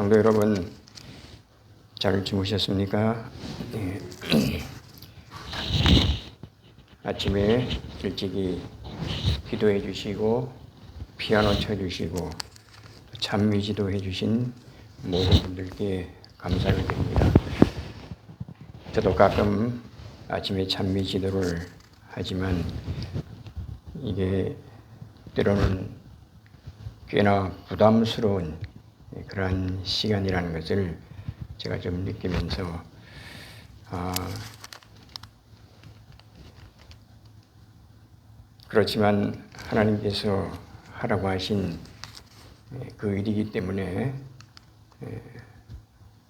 성도 여러분, 잘 주무셨습니까? 네. 아침에 일찍이 기도해 주시고 피아노 쳐 주시고 찬미 지도 해 주신 모든 분들께 감사를 드립니다. 저도 가끔 아침에 찬미 지도를 하지만 이게 때로는 꽤나 부담스러운 그러한 시간이라는 것을 제가 좀 느끼면서 아, 그렇지만 하나님께서 하라고 하신 그 일이기 때문에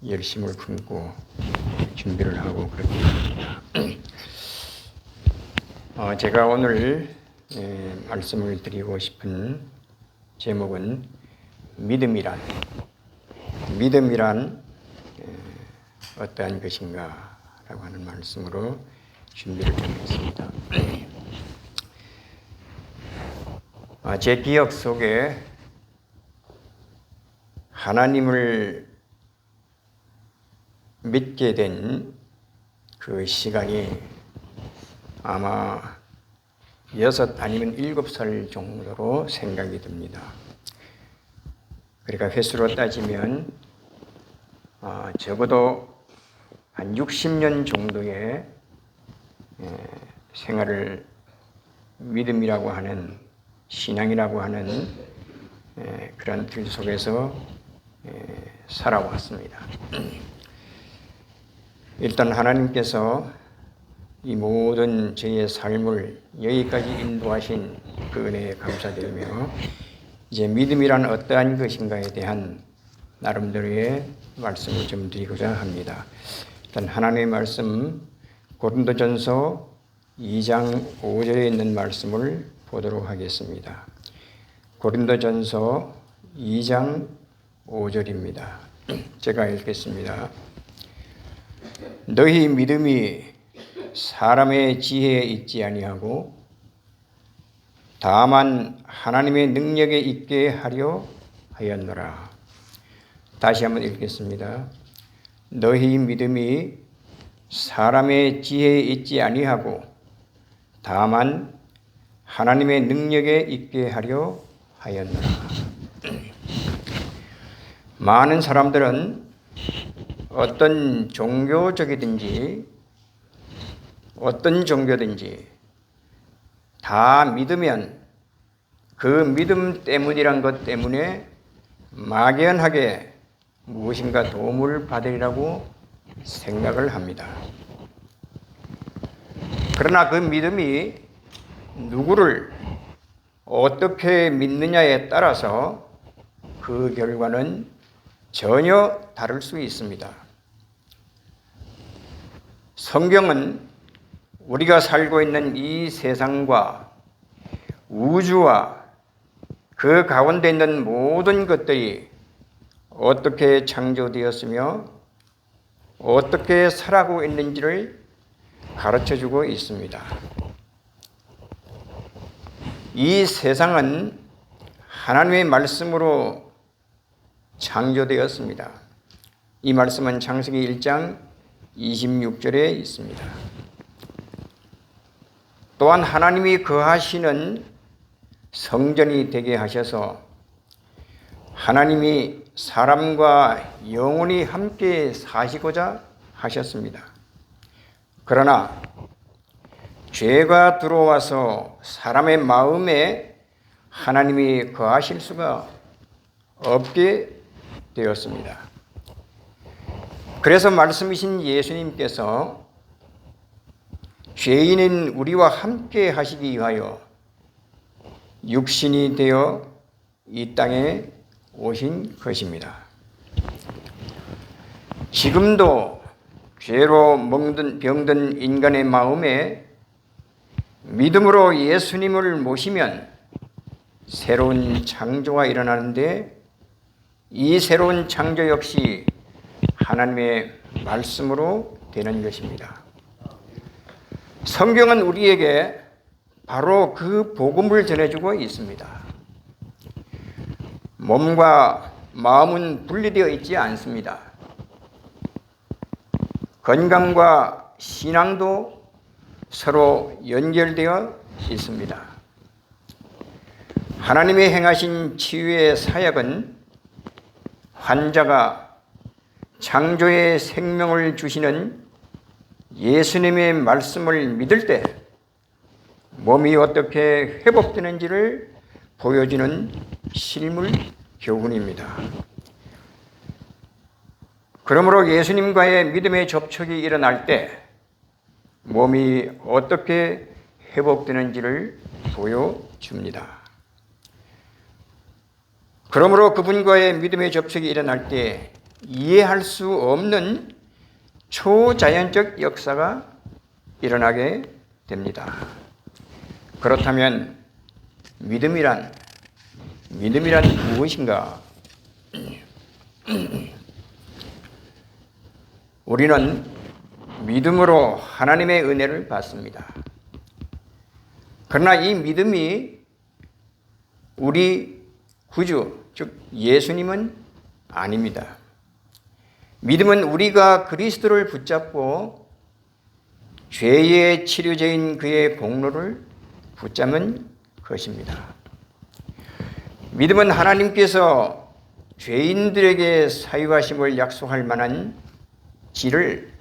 열심을 품고 준비를 하고 그렇게 됩니다. 어, 제가 오늘 에, 말씀을 드리고 싶은 제목은 믿음이란 믿음이란 에, 어떠한 것인가라고 하는 말씀으로 준비를 해봤습니다. 아, 제 기억 속에 하나님을 믿게 된 그 시간이 아마 여섯 아니면 일곱 살 정도로 생각이 듭니다. 그러니까 횟수로 따지면 아, 적어도 한 60년 정도의 에, 생활을 믿음이라고 하는 신앙이라고 하는 에, 그런 틀 속에서 에, 살아왔습니다. 일단 하나님께서 이 모든 저의 삶을 여기까지 인도하신 그 은혜에 감사드리며 이제 믿음이란 어떠한 것인가에 대한 나름대로의 말씀을 좀 드리고자 합니다. 일단 하나님의 말씀 고린도전서 2장 5절에 있는 말씀을 보도록 하겠습니다. 고린도전서 2장 5절입니다. 제가 읽겠습니다. 너희 믿음이 사람의 지혜에 있지 아니하고 다만 하나님의 능력에 있게 하려 하였노라. 다시 한번 읽겠습니다. 너희 믿음이 사람의 지혜에 있지 아니하고 다만 하나님의 능력에 있게 하려 하였노라. 많은 사람들은 어떤 종교적이든지 어떤 종교든지 다 믿으면 그 믿음 때문이란 것 때문에 막연하게 무엇인가 도움을 받으리라고 생각을 합니다. 그러나 그 믿음이 누구를 어떻게 믿느냐에 따라서 그 결과는 전혀 다를 수 있습니다. 성경은 우리가 살고 있는 이 세상과 우주와 그 가운데 있는 모든 것들이 어떻게 창조되었으며 어떻게 살아가고 있는지를 가르쳐 주고 있습니다. 이 세상은 하나님의 말씀으로 창조되었습니다. 이 말씀은 창세기 1장 26절에 있습니다. 또한 하나님이 거하시는 성전이 되게 하셔서 하나님이 사람과 영원히 함께 사시고자 하셨습니다. 그러나 죄가 들어와서 사람의 마음에 하나님이 거하실 수가 없게 되었습니다. 그래서 말씀이신 예수님께서 죄인인 우리와 함께 하시기 위하여 육신이 되어 이 땅에 오신 것입니다. 지금도 죄로 멍든 병든 인간의 마음에 믿음으로 예수님을 모시면 새로운 창조가 일어나는데 이 새로운 창조 역시 하나님의 말씀으로 되는 것입니다. 성경은 우리에게 바로 그 복음을 전해주고 있습니다. 몸과 마음은 분리되어 있지 않습니다. 건강과 신앙도 서로 연결되어 있습니다. 하나님이 행하신 치유의 사역은 환자가 창조의 생명을 주시는 예수님의 말씀을 믿을 때 몸이 어떻게 회복되는지를 보여주는 실물 교훈입니다. 그러므로 예수님과의 믿음의 접촉이 일어날 때 몸이 어떻게 회복되는지를 보여줍니다. 그러므로 그분과의 믿음의 접촉이 일어날 때 이해할 수 없는 초자연적 역사가 일어나게 됩니다. 그렇다면 믿음이란 믿음이란 무엇인가? 우리는 믿음으로 하나님의 은혜를 받습니다. 그러나 이 믿음이 우리 구주, 즉 예수님은 아닙니다. 믿음은 우리가 그리스도를 붙잡고 죄의 치료제인 그의 공로를 붙잡은 것입니다. 믿음은 하나님께서 죄인들에게 사유하심을 약속할 만한 지를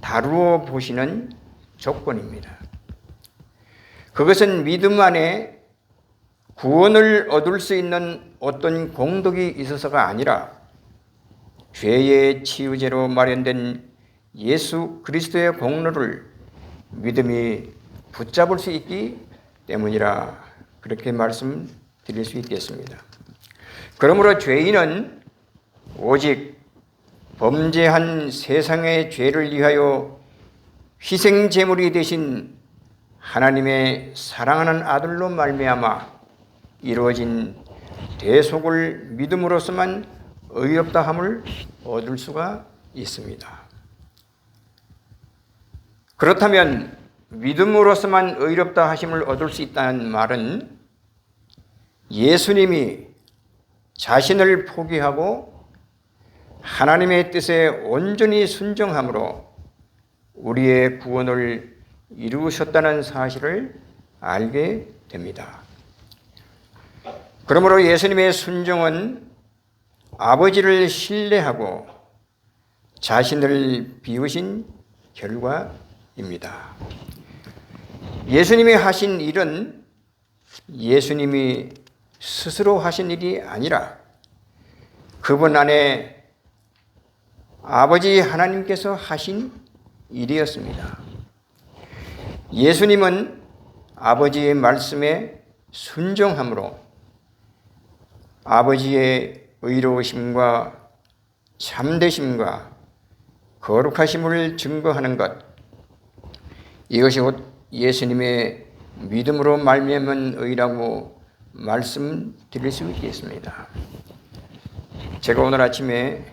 다루어 보시는 조건입니다. 그것은 믿음 안에 구원을 얻을 수 있는 어떤 공덕이 있어서가 아니라 죄의 치유제로 마련된 예수 그리스도의 공로를 믿음이 붙잡을 수 있기 때문이라 그렇게 말씀드릴 수 있겠습니다. 그러므로 죄인은 오직 범죄한 세상의 죄를 위하여 희생 제물이 되신 하나님의 사랑하는 아들로 말미암아 이루어진 대속을 믿음으로서만 의롭다함을 얻을 수가 있습니다. 그렇다면 믿음으로서만 의롭다 하심을 얻을 수 있다는 말은 예수님이 자신을 포기하고 하나님의 뜻에 온전히 순종함으로 우리의 구원을 이루셨다는 사실을 알게 됩니다. 그러므로 예수님의 순종은 아버지를 신뢰하고 자신을 비우신 결과입니다. 예수님이 하신 일은 예수님이 스스로 하신 일이 아니라 그분 안에 아버지 하나님께서 하신 일이었습니다. 예수님은 아버지의 말씀에 순종함으로 아버지의 의로우심과 참되심과 거룩하심을 증거하는 것 이것이 곧 예수님의 믿음으로 말미암은 의라고 말씀드릴 수 있겠습니다. 제가 오늘 아침에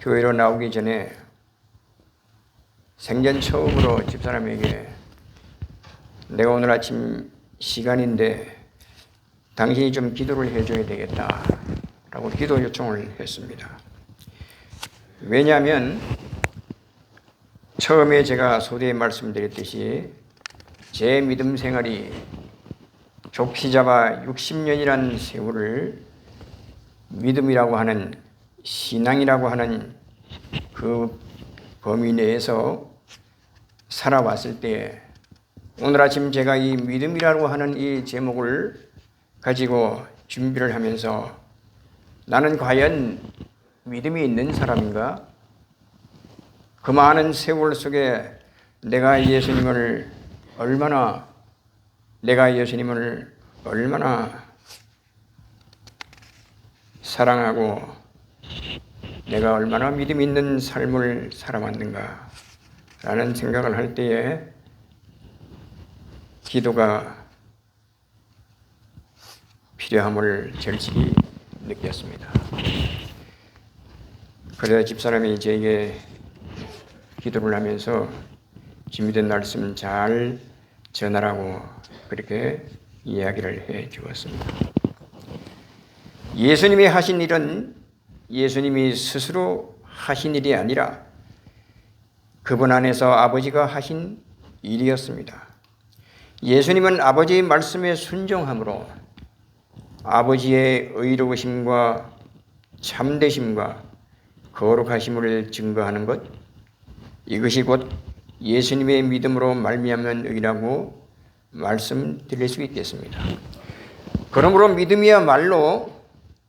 교회로 나오기 전에 생전 처음으로 집사람에게 내가 오늘 아침 시간인데 당신이 좀 기도를 해줘야 되겠다. 라고 기도 요청을 했습니다. 왜냐하면 처음에 제가 소대에 말씀드렸듯이 제 믿음 생활이 좁히 잡아 60년이란 세월을 믿음이라고 하는 신앙이라고 하는 그 범위 내에서 살아왔을 때 오늘 아침 제가 이 믿음이라고 하는 이 제목을 가지고 준비를 하면서 나는 과연 믿음이 있는 사람인가? 그 많은 세월 속에 내가 예수님을 얼마나 내가 예수님을 얼마나 사랑하고 내가 얼마나 믿음 있는 삶을 살아왔는가 라는 생각을 할 때에 기도가 필요함을 절실히 느꼈습니다. 그래야 집사람이 저에게 기도를 하면서 준비된 말씀 잘 전하라고 그렇게 이야기를 해 주었습니다. 예수님이 하신 일은 예수님이 스스로 하신 일이 아니라 그분 안에서 아버지가 하신 일이었습니다. 예수님은 아버지의 말씀에 순종함으로 아버지의 의로우심과 참되심과 거룩하심을 증거하는 것 이것이 곧 예수님의 믿음으로 말미암는 의라고 말씀드릴 수 있겠습니다. 그러므로 믿음이야말로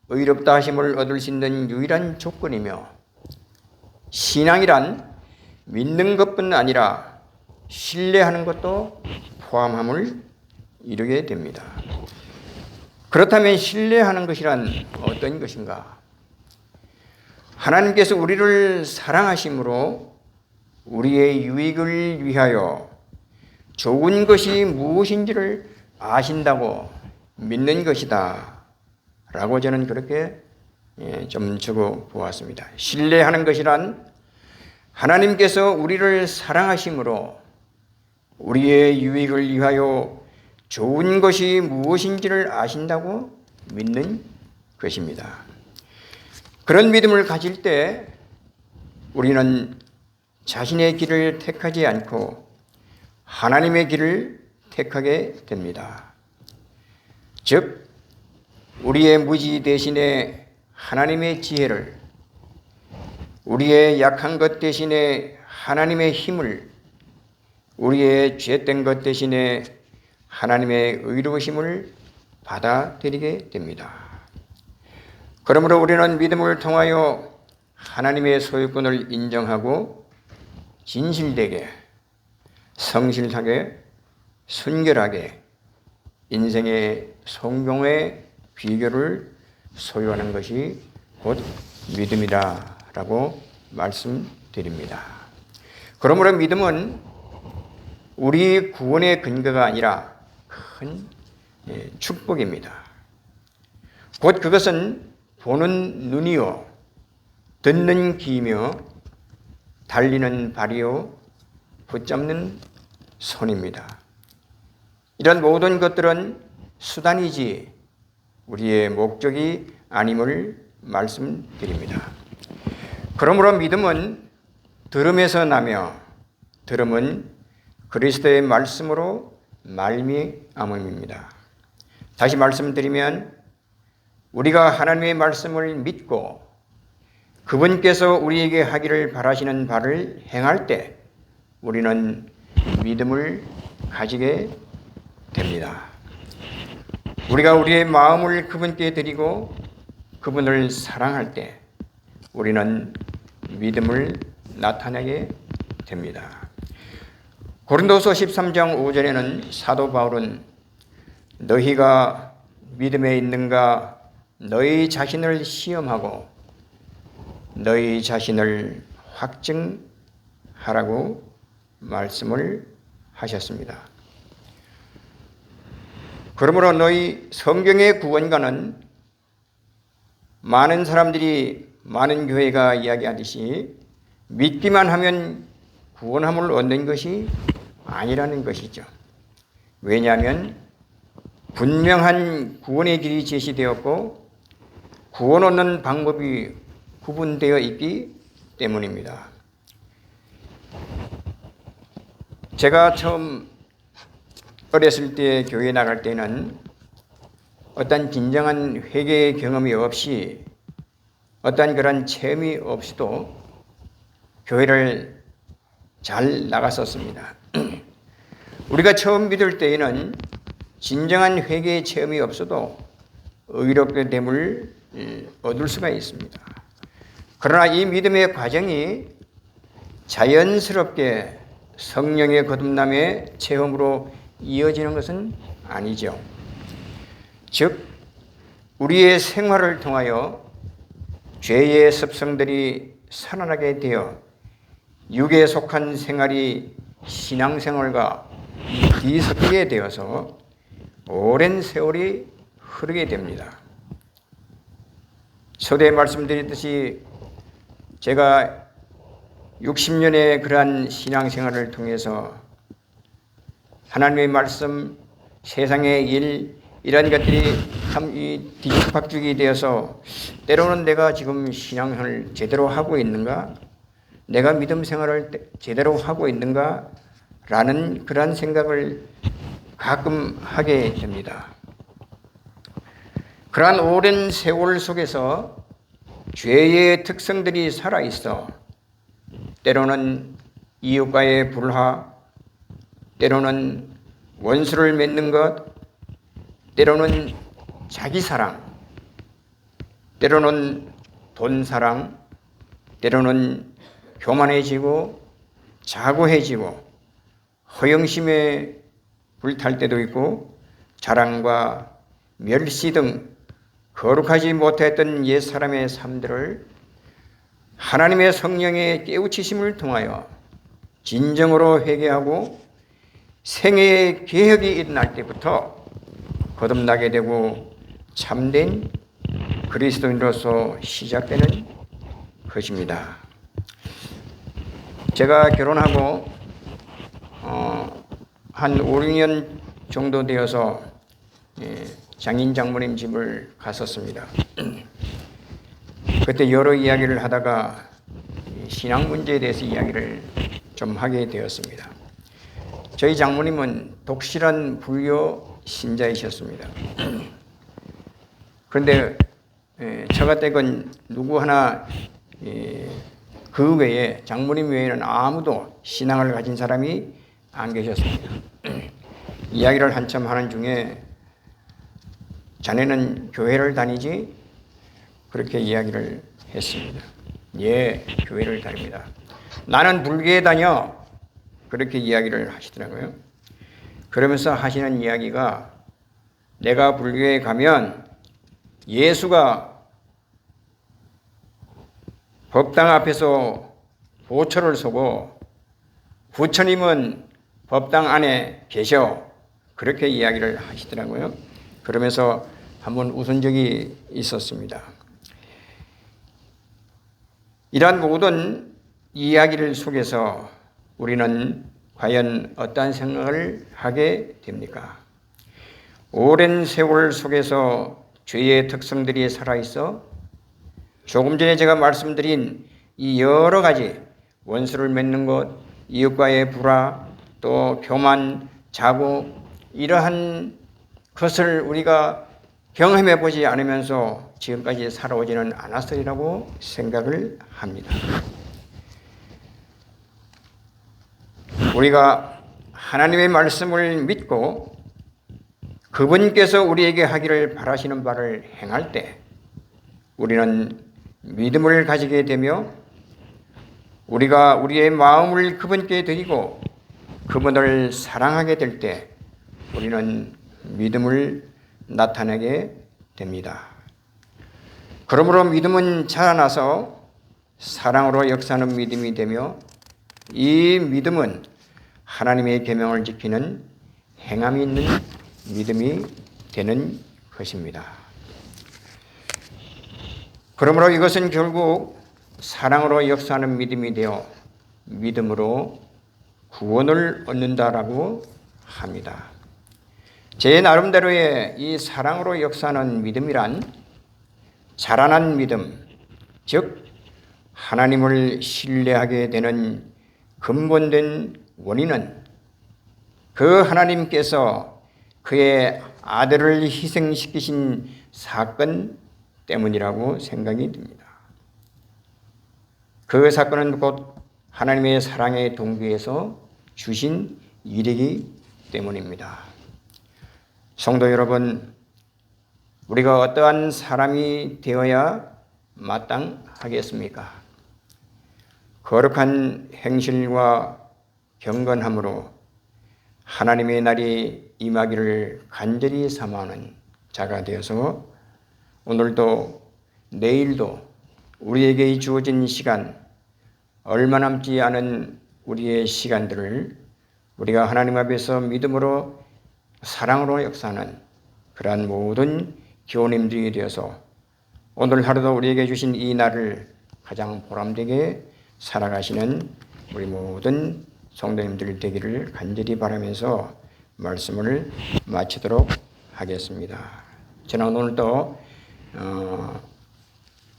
의롭다 하심을 얻을 수 있는 유일한 조건이며 신앙이란 믿는 것뿐 아니라 신뢰하는 것도 포함함을 이루게 됩니다. 그렇다면 신뢰하는 것이란 어떤 것인가? 하나님께서 우리를 사랑하심으로 우리의 유익을 위하여 좋은 것이 무엇인지를 아신다고 믿는 것이다. 라고 저는 그렇게 예, 좀 적어 보았습니다. 신뢰하는 것이란 하나님께서 우리를 사랑하심으로 우리의 유익을 위하여 좋은 것이 무엇인지를 아신다고 믿는 것입니다. 그런 믿음을 가질 때 우리는 자신의 길을 택하지 않고 하나님의 길을 택하게 됩니다. 즉, 우리의 무지 대신에 하나님의 지혜를, 우리의 약한 것 대신에 하나님의 힘을, 우리의 죄된 것 대신에 하나님의 의로우심을 받아들이게 됩니다. 그러므로 우리는 믿음을 통하여 하나님의 소유권을 인정하고 진실되게, 성실하게, 순결하게 인생의 성공의 비결을 소유하는 것이 곧 믿음이다라고 말씀드립니다. 그러므로 믿음은 우리 구원의 근거가 아니라 큰 예, 축복입니다. 곧 그것은 보는 눈이요, 듣는 귀며, 달리는 발이요, 붙잡는 손입니다. 이런 모든 것들은 수단이지 우리의 목적이 아님을 말씀드립니다. 그러므로 믿음은 들음에서 나며 들음은 그리스도의 말씀으로 말미암음입니다. 다시 말씀드리면 우리가 하나님의 말씀을 믿고 그분께서 우리에게 하기를 바라시는 바를 행할 때 우리는 믿음을 가지게 됩니다. 우리가 우리의 마음을 그분께 드리고 그분을 사랑할 때 우리는 믿음을 나타내게 됩니다. 고린도서 13장 5절에는 사도 바울은 너희가 믿음에 있는가 너희 자신을 시험하고 너희 자신을 확증하라고 말씀을 하셨습니다. 그러므로 너희 성경의 구원가는 많은 사람들이 많은 교회가 이야기하듯이 믿기만 하면 구원함을 얻는 것이 아니라는 것이죠. 왜냐하면 분명한 구원의 길이 제시되었고 구원 얻는 방법이 구분되어 있기 때문입니다. 제가 처음 어렸을 때 교회 나갈 때는 어떤 진정한 회개의 경험이 없이 어떤 그런 체험이 없이도 교회를 잘 나갔었습니다. 우리가 처음 믿을 때에는 진정한 회개의 체험이 없어도 의롭게 됨을 얻을 수가 있습니다. 그러나 이 믿음의 과정이 자연스럽게 성령의 거듭남의 체험으로 이어지는 것은 아니죠. 즉, 우리의 생활을 통하여 죄의 습성들이 살아나게 되어 육에 속한 생활이 신앙생활과 뒤섞이게 되어서 오랜 세월이 흐르게 됩니다. 초대 말씀드렸듯이 제가 60년의 그러한 신앙생활을 통해서 하나님의 말씀, 세상의 일, 이런 것들이 참 이 뒤죽박죽이 되어서 때로는 내가 지금 신앙을 제대로 하고 있는가? 내가 믿음 생활을 때- 제대로 하고 있는가? 라는 그러한 생각을 가끔 하게 됩니다. 그러한 오랜 세월 속에서 죄의 특성들이 살아 있어 때로는 이웃과의 불화, 때로는 원수를 맺는 것, 때로는 자기 사랑, 때로는 돈 사랑, 때로는 교만해지고 자고해지고 허영심에 불탈 때도 있고 자랑과 멸시 등 거룩하지 못했던 옛 사람의 삶들을 하나님의 성령의 깨우치심을 통하여 진정으로 회개하고 생애의 개혁이 일어날 때부터 거듭나게 되고 참된 그리스도인으로서 시작되는 것입니다. 제가 결혼하고 어, 한 5, 6년 정도 되어서 예, 장인 장모님 집을 갔었습니다. 그때 여러 이야기를 하다가 이 신앙 문제에 대해서 이야기를 좀 하게 되었습니다. 저희 장모님은 독실한 불교 신자이셨습니다. 그런데 에, 처가댁은 누구 하나 에, 그 외에 장모님 외에는 아무도 신앙을 가진 사람이 안 계셨습니다. 이야기를 한참 하는 중에 자네는 교회를 다니지? 그렇게 이야기를 했습니다. 예, 교회를 다닙니다. 나는 불교에 다녀. 그렇게 이야기를 하시더라고요. 그러면서 하시는 이야기가 내가 불교에 가면 예수가 법당 앞에서 보초를 서고 부처님은 법당 안에 계셔. 그렇게 이야기를 하시더라고요. 그러면서 한번 웃은 적이 있었습니다. 이러한 모든 이야기를 속에서 우리는 과연 어떠한 생각을 하게 됩니까? 오랜 세월 속에서 죄의 특성들이 살아있어 조금 전에 제가 말씀드린 이 여러 가지 원수를 맺는 것, 이웃과의 불화, 또 교만, 자고 이러한 것을 우리가 경험해 보지 않으면서 지금까지 살아오지는 않았으리라고 생각을 합니다. 우리가 하나님의 말씀을 믿고 그분께서 우리에게 하기를 바라시는 바를 행할 때 우리는 믿음을 가지게 되며 우리가 우리의 마음을 그분께 드리고 그분을 사랑하게 될 때 우리는 믿음을 나타내게 됩니다. 그러므로 믿음은 자라나서 사랑으로 역사하는 믿음이 되며 이 믿음은 하나님의 계명을 지키는 행함이 있는 믿음이 되는 것입니다. 그러므로 이것은 결국 사랑으로 역사하는 믿음이 되어 믿음으로 구원을 얻는다라고 합니다. 제 나름대로의 이 사랑으로 역사하는 믿음이란 자라난 믿음, 즉 하나님을 신뢰하게 되는 근본된 원인은 그 하나님께서 그의 아들을 희생시키신 사건 때문이라고 생각이 듭니다. 그 사건은 곧 하나님의 사랑의 동기에서 주신 일이기 때문입니다. 성도 여러분, 우리가 어떠한 사람이 되어야 마땅하겠습니까? 거룩한 행실과 경건함으로 하나님의 날이 임하기를 간절히 삼하는 자가 되어서 오늘도 내일도 우리에게 주어진 시간 얼마 남지 않은 우리의 시간들을 우리가 하나님 앞에서 믿음으로 사랑으로 역사하는 그러한 모든 교우님들이 되어서 오늘 하루도 우리에게 주신 이 날을 가장 보람되게 살아가시는 우리 모든 성도님들 되기를 간절히 바라면서 말씀을 마치도록 하겠습니다. 저는 오늘 또 어,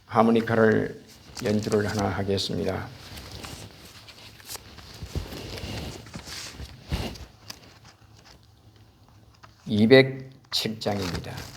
하모니카를 연주를 하나 하겠습니다. (207장입니다)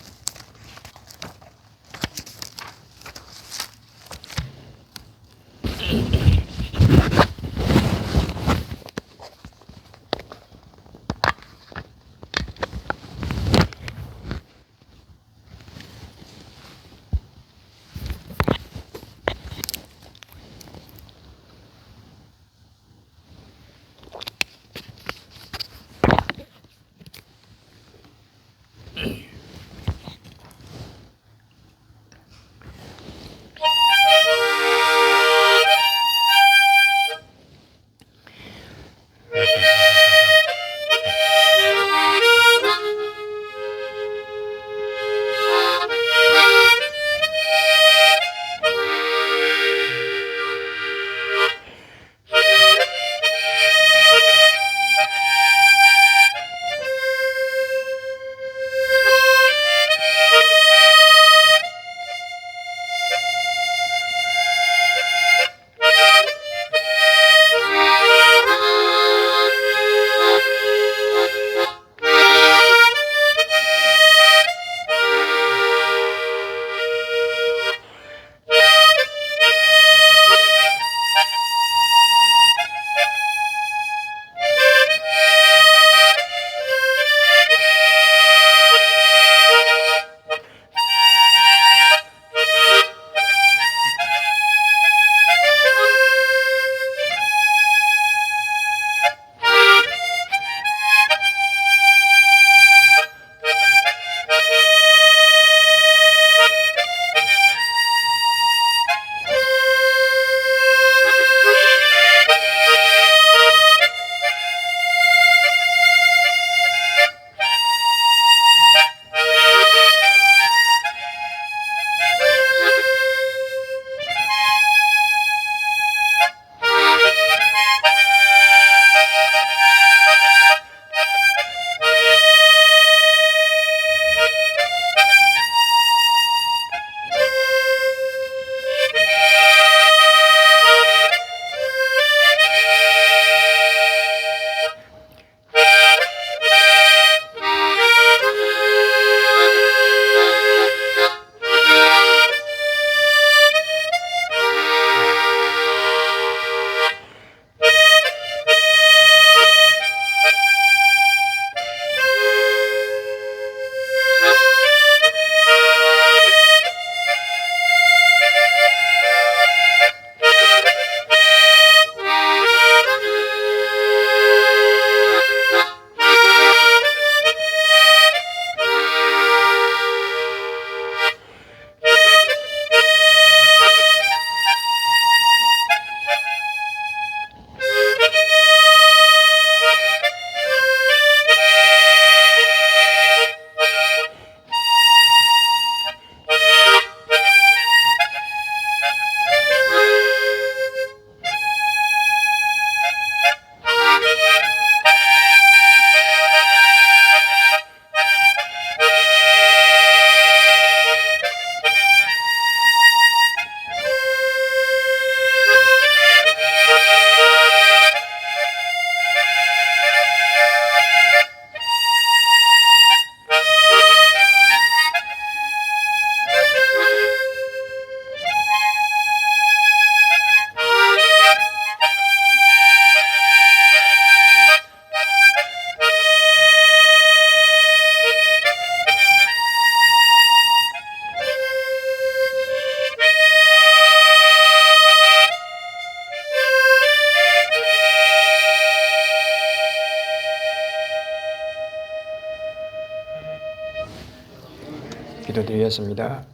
기도드리겠습니다.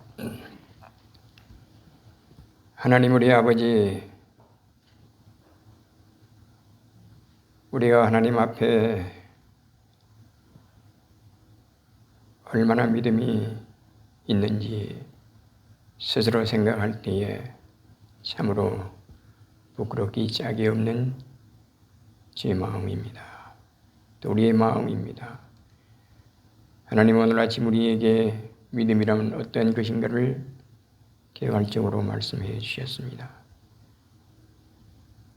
하나님 우리 아버지 우리가 하나님 앞에 얼마나 믿음이 있는지 스스로 생각할 때에 참으로 부끄럽기 짝이 없는 제 마음입니다. 또 우리의 마음입니다. 하나님 오늘 아침 우리에게 믿음이라면 어떤 것인가를 개괄적으로 말씀해 주셨습니다.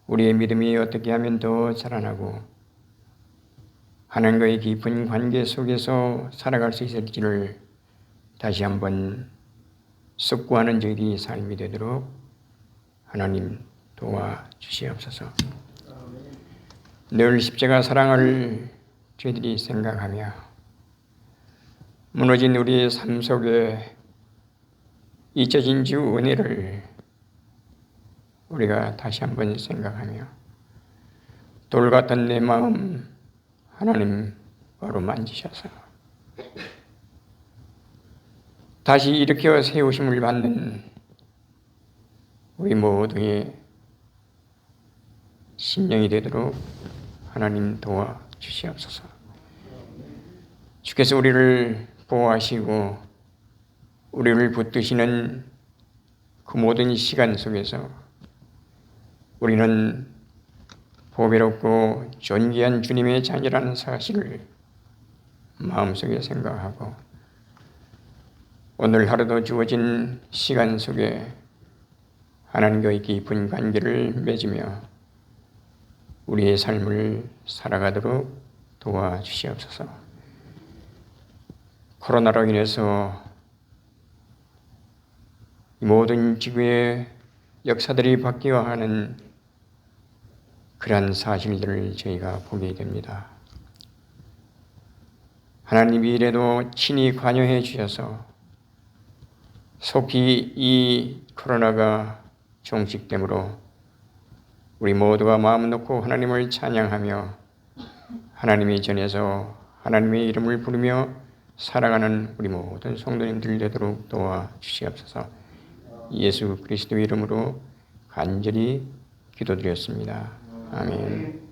우리의 믿음이 어떻게 하면 더 자라나고 하나님과의 깊은 관계 속에서 살아갈 수 있을지를 다시 한번 숙고하는 저희들이 삶이 되도록 하나님 도와 주시옵소서. 늘 십자가 사랑을 저희들이 생각하며 무너진 우리의 삶 속에 잊혀진 주 은혜를 우리가 다시 한번 생각하며 돌 같은 내 마음 하나님 바로 만지셔서 다시 일으켜 세우심을 받는 우리 모두의 심령이 되도록 하나님 도와 주시옵소서. 주께서 우리를 보호하시고 우리를 붙드시는 그 모든 시간 속에서 우리는 보배롭고 존귀한 주님의 자녀라는 사실을 마음속에 생각하고 오늘 하루도 주어진 시간 속에 하나님과의 깊은 관계를 맺으며 우리의 삶을 살아가도록 도와주시옵소서. 코로나로 인해서 이 모든 지구의 역사들이 바뀌어 하는 그러한 사실들을 저희가 보게 됩니다. 하나님이 이래도 친히 관여해 주셔서 속히 이 코로나가 종식되므로 우리 모두가 마음 놓고 하나님을 찬양하며 하나님의 전에서 하나님의 이름을 부르며 살아가는 우리 모든 성도님들 되도록 도와 주시옵소서. 예수 그리스도 이름으로 간절히 기도드렸습니다. 아멘.